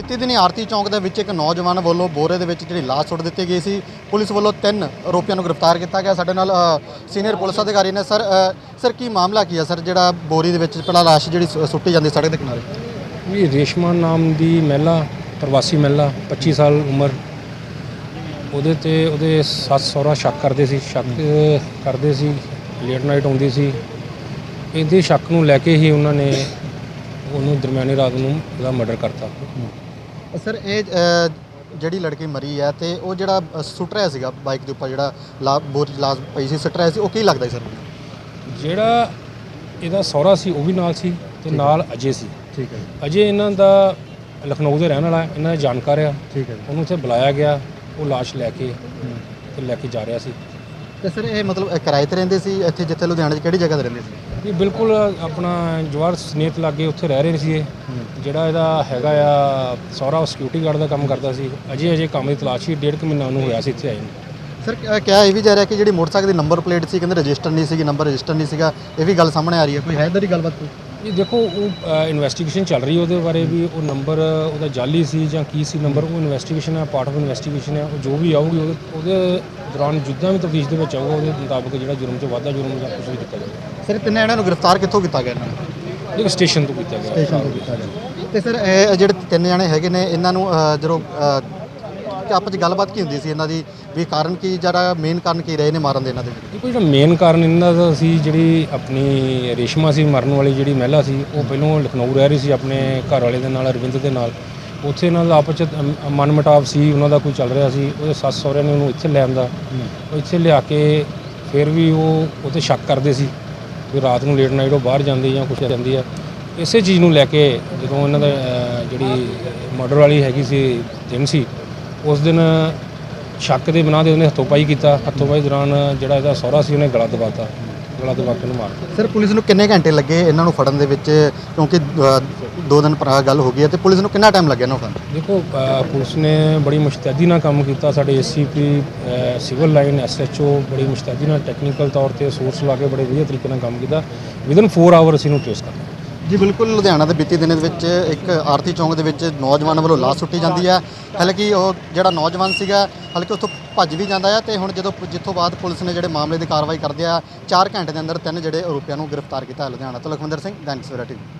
ਬੀਤੀ ਦਿਨੀ ਆਰਤੀ ਚੌਂਕ ਦੇ ਵਿੱਚ ਇੱਕ ਨੌਜਵਾਨ ਵੱਲੋਂ ਬੋਰੇ ਦੇ ਵਿੱਚ ਜਿਹੜੀ ਲਾਸ਼ ਸੁੱਟ ਦਿੱਤੀ ਗਈ ਸੀ। ਪੁਲਿਸ ਵੱਲੋਂ ਤਿੰਨ ਆਰੋਪੀਆਂ ਨੂੰ ਗ੍ਰਿਫਤਾਰ ਕੀਤਾ ਗਿਆ। ਸਾਡੇ ਨਾਲ ਸੀਨੀਅਰ ਪੁਲਿਸ ਅਧਿਕਾਰੀ ਨੇ। ਸਰ ਸਰ, ਕੀ ਮਾਮਲਾ ਕੀ ਹੈ? ਸਰ, ਜਿਹੜਾ ਬੋਰੀ ਦੇ ਵਿੱਚ ਪਹਿਲਾਂ ਲਾਸ਼ ਜਿਹੜੀ ਸੁੱਟੀ ਜਾਂਦੀ ਸੜਕ ਦੇ ਕਿਨਾਰੇ। ਇਹ ਰੇਸ਼ਮਾ ਨਾਮ ਦੀ ਮਹਿਲਾ, ਪ੍ਰਵਾਸੀ ਮਹਿਲਾ 25 ਸਾਲ ਉਮਰ। ਉਹਦੇ ਤੇ ਉਹਦੇ ਸੱਸ, ਸਹੁਰਾ ਸ਼ੱਕ ਕਰਦੇ ਸੀ। ਸ਼ੱਕ ਕਰਦੇ ਸੀ, ਲੇਟ ਨਾਈਟ ਆਉਂਦੀ ਸੀ। ਇਹਦੇ ਸ਼ੱਕ ਨੂੰ ਲੈ ਕੇ ਹੀ ਉਹਨਾਂ ਨੇ ਉਹਨੂੰ ਦਰਮਿਆਨੀ ਰਾਤ ਨੂੰ ਉਹਦਾ ਮਰਡਰ ਕਰਤਾ। ਸਰ ਇਹ ਜਿਹੜੀ ਲੜਕੀ ਮਰੀ ਹੈ ਤੇ ਉਹ ਜਿਹੜਾ ਸੁੱਟ ਰਿਹਾ ਸੀਗਾ ਬਾਈਕ ਦੇ ਉੱਪਰ ਜਿਹੜਾ ਲਾ ਬੋਰੀ ਲਾਸ਼ ਪਈ ਸੀ ਸੁੱਟ ਰਿਹਾ ਸੀ ਉਹ ਕੀ ਲੱਗਦਾ ਸੀ ਸਰ? ਜਿਹੜਾ ਇਹਦਾ ਸਹੁਰਾ ਸੀ ਉਹ ਵੀ ਨਾਲ ਸੀ ਤੇ ਨਾਲ ਅਜੇ ਸੀ। ਠੀਕ ਹੈ। ਅਜੇ ਇਹਨਾਂ ਦਾ ਲਖਨਊ ਦੇ ਰਹਿਣ ਵਾਲਾ ਇਹਨਾਂ ਦਾ ਜਾਣਕਾਰ ਆ। ਠੀਕ ਹੈ। ਉਹਨੂੰ ਉੱਥੇ ਬੁਲਾਇਆ ਗਿਆ ਉਹ ਲਾਸ਼ ਲੈ ਕੇ ਤੇ ਲੈ ਕੇ ਜਾ ਰਿਹਾ ਸੀ। ਤੇ ਸਰ ਇਹ ਮਤਲਬ ਕਿਰਾਏ ਤੇ ਰਹਿੰਦੇ ਸੀ? ਇੱਥੇ ਜਿੱਥੇ ਲੁਧਿਆਣੇ 'ਚ ਕਿਹੜੀ ਜਗ੍ਹਾ ਤੇ ਰਹਿੰਦੇ ਸੀ? ਇਹ ਬਿਲਕੁਲ ਆਪਣਾ ਜਵਾਰ ਸਨੇਤ ਲਾਗੇ ਉੱਥੇ ਰਹਿ ਰਹੇ ਸੀ ਇਹ ਜਿਹੜਾ ਇਹਦਾ ਹੈਗਾ ਆ ਉਹ ਸਿਕਿਉਰਿਟੀ ਗਾਰਡ ਦਾ ਕੰਮ ਕਰਦਾ ਸੀ। ਅਜੇ ਅਜੇ ਕੰਮ ਦੀ ਤਲਾਸ਼ ਡੇਢ ਕੁ ਮਹੀਨਾ ਉਹਨੂੰ ਹੋਇਆ ਸੀ ਇੱਥੇ ਆਏ ਨੂੰ। ਸਰ ਕਿਹਾ ਇਹ ਵੀ ਜਾ ਰਿਹਾ ਕਿ ਜਿਹੜੀ ਮੋਟਰਸਾਈਕਲ ਦੀ ਨੰਬਰ ਪਲੇਟ ਸੀ ਕਹਿੰਦੇ ਰਜਿਸਟਰ ਨਹੀਂ ਸੀਗੀ ਨੰਬਰ ਰਜਿਸਟਰ ਨਹੀਂ ਸੀਗਾ। ਇਹ ਵੀ ਗੱਲ ਸਾਹਮਣੇ ਆ ਰਹੀ ਹੈ। ਕੋਈ ਹੈ ਇਧਰ ਹੀ ਗੱਲਬਾਤ ਕੋਈ? ਇਹ ਦੇਖੋ ਉਹ ਇਨਵੈਸਟੀਗੇਸ਼ਨ ਚੱਲ ਰਹੀ ਹੈ ਉਹਦੇ ਬਾਰੇ ਵੀ ਉਹ ਨੰਬਰ ਉਹਦਾ ਜਾਲੀ ਸੀ ਜਾਂ ਕੀ ਸੀ ਨੰਬਰ ਉਹ ਇਨਵੈਸਟੀਗੇਸ਼ਨ ਹੈ ਪਾਰਟ ਆਫ ਇਨਵੈਸਟੀਗੇਸ਼ਨ ਹੈ ਉਹ ਜੋ ਵੀ ਆਊਗੀ ਉਹਦੇ ਉਹਦੇ ਦੌਰਾਨ ਜਿੱਦਾਂ ਵੀ ਤਫਤੀਸ਼ ਦੇ ਵਿੱਚ ਆਊਗਾ ਉਹਦੇ ਮੁਤਾਬਕ ਜਿਹੜਾ ਜੁਰਮ 'ਚ ਵਾਧਾ ਜੁਰਮ ਜਾਂ ਕੁਝ ਵੀ ਕੀਤਾ ਜਾਊਗਾ। ਸਰ ਤਿੰਨੇ ਇਹਨਾਂ ਨੂੰ ਗ੍ਰਿਫਤਾਰ ਕਿੱਥੋਂ ਕੀਤਾ ਗਿਆ ਇਹਨਾਂ ਨੂੰ? ਇਹ ਸਟੇਸ਼ਨ ਤੋਂ ਕੀਤਾ ਗਿਆ। ਸਟੇਸ਼ਨ ਤੋਂ ਕੀਤਾ ਗਿਆ। ਤੇ ਸਰ ਇਹ ਜਿਹੜੇ ਤਿੰਨ ਜਣੇ ਹੈਗੇ ਨੇ ਇਹਨਾਂ ਨੂੰ ਜਦੋਂ ਕਿ ਆਪਸ ਵਿੱਚ ਗੱਲਬਾਤ ਕੀ ਹੁੰਦੀ ਸੀ ਇਹਨਾਂ ਦੀ? ਵੀ ਕਾਰਨ ਕੀ ਜਿਹੜਾ ਮੇਨ ਕਾਰਨ ਕੀ ਰਹੇ ਨੇ ਮਾਰਨ ਦੇ ਇਹਨਾਂ ਦੇ ਦੇਖੋ ਜਿਹੜਾ ਮੇਨ ਕਾਰਨ ਇਹਨਾਂ ਦਾ ਸੀ ਜਿਹੜੀ ਆਪਣੀ ਰੇਸ਼ਮਾ ਸੀ ਮਰਨ ਵਾਲੀ ਜਿਹੜੀ ਮਹਿਲਾ ਸੀ ਉਹ ਪਹਿਲਾਂ ਲਖਨਊ ਰਹਿ ਰਹੀ ਸੀ ਆਪਣੇ ਘਰ ਵਾਲੇ ਦੇ ਨਾਲ ਅਰਵਿੰਦ ਦੇ ਨਾਲ। ਉੱਥੇ ਇਹਨਾਂ ਦਾ ਆਪਸ ਚ ਅਮ- ਮਨਮਟਾਵ ਸੀ ਉਹਨਾਂ ਦਾ ਕੋਈ ਚੱਲ ਰਿਹਾ ਸੀ। ਉਹਦੇ ਸੱਸ ਸਹੁਰੇ ਨੇ ਉਹਨੂੰ ਇੱਥੇ ਲੈ ਆਂਦਾ। ਉਹ ਇੱਥੇ ਲਿਆ ਕੇ ਫਿਰ ਵੀ ਉਹ ਉਹਤੇ ਸ਼ੱਕ ਕਰਦੇ ਸੀ ਵੀ ਰਾਤ ਨੂੰ ਲੇਟ ਨਾਈਟ ਉਹ ਬਾਹਰ ਜਾਂਦੀ ਜਾਂ ਕੁਛ ਜਾਂਦੀ ਆ। ਇਸੇ ਚੀਜ਼ ਨੂੰ ਲੈ ਕੇ ਜਦੋਂ ਇਹਨਾਂ ਦਾ ਅਹ, ਜਿਹੜੀ ਮਰਡਰ ਵਾਲੀ ਹੈਗੀ ਸੀ ਦਿਨ ਸੀ ਉਸ ਦਿਨ ਸ਼ੱਕ ਦੇ ਬਿਨਾਂ ਦੇ ਉਹਨੇ ਹੱਥੋਂ ਪਾਈ ਕੀਤਾ ਹੱਥੋਂ ਪਾਈ ਦੌਰਾਨ ਜਿਹੜਾ ਇਹਦਾ ਸਹੁਰਾ ਸੀ ਉਹਨੇ ਗਲਾ ਦਬਾਤਾ ਗਲਾ ਦਬਾ ਕੇ ਉਹਨੂੰ ਮਾਰ ਦਿੱਤਾ। ਸਰ ਪੁਲਿਸ ਨੂੰ ਕਿੰਨੇ ਘੰਟੇ ਲੱਗੇ ਇਹਨਾਂ ਨੂੰ ਫੜਨ ਦੇ ਵਿੱਚ? ਕਿਉਂਕਿ ਅ, ਦੋ ਦਿਨ ਪਰ ਗੱਲ ਹੋ ਗਈ ਹੈ ਤੇ ਪੁਲਿਸ ਨੂੰ ਕਿੰਨਾ ਟਾਈਮ ਲੱਗਿਆ ਇਹਨਾਂ ਨੂੰ ਫੜਨ ਦੇਖੋ ਅ, ਪੁਲਿਸ ਨੇ ਬੜੀ ਮੁਸ਼ਤੈਦੀ ਨਾਲ ਕੰਮ ਕੀਤਾ। ਸਾਡੇ ਏਸੀਪੀ ਸਿਵਲ ਲਾਈਨ ਐਸਐਚਓ ਬੜੀ ਮੁਸ਼ਤੈਦੀ ਨਾਲ ਟੈਕਨੀਕਲ ਤੌਰ ਤੇ ਸੋਰਸ ਲਾ ਕੇ ਬੜੇ ਵਧੀਆ ਤਰੀਕੇ ਨਾਲ ਕੰਮ ਕੀਤਾ। ਵਿਦਨ 4 ਆਵਰ ਅਸੀਂ ਨੂੰ ਟ੍ਰੇਸ ਕਰ ਲਿਆ ਜੀ, ਬਿਲਕੁਲ ਲੁਧਿਆਣਾ ਦੇ ਬੀਤੀ ਦਿਨ ਦੇ ਵਿੱਚ ਇੱਕ ਆਰਤੀ ਚੌਂਕ ਦੇ ਵਿੱਚ ਨੌਜਵਾਨ ਵੱਲੋਂ ਲਾਸ਼ ਸੁੱਟੀ ਜਾਂਦੀ ਹੈ। ਹਾਲਾਂਕਿ ਉਹ ਜਿਹੜਾ ਨੌਜਵਾਨ ਸੀਗਾ, ਹਾਲਾਂਕਿ ਉੱਥੋਂ ਭੱਜ ਵੀ ਜਾਂਦਾ ਹੈ ਤੇ ਹੁਣ ਜਦੋਂ ਜਿੱਥੋਂ ਬਾਅਦ ਪੁਲਿਸ ਨੇ ਜਿਹੜੇ ਮਾਮਲੇ ਦੀ ਕਾਰਵਾਈ ਕਰਦੇ ਆ 4 ਘੰਟੇ ਦੇ ਅੰਦਰ ਤਿੰਨ ਜਿਹੜੇ ਆਰੋਪੀਆਂ ਨੂੰ ਗ੍ਰਿਫਤਾਰ ਕੀਤਾ ਲੁਧਿਆਣਾ ਤੋਂ। ਲਖਵਿੰਦਰ ਸਿੰਘ, ਦੈਨਿਕ ਸਵੇਰਾ ਟੀਵੀ।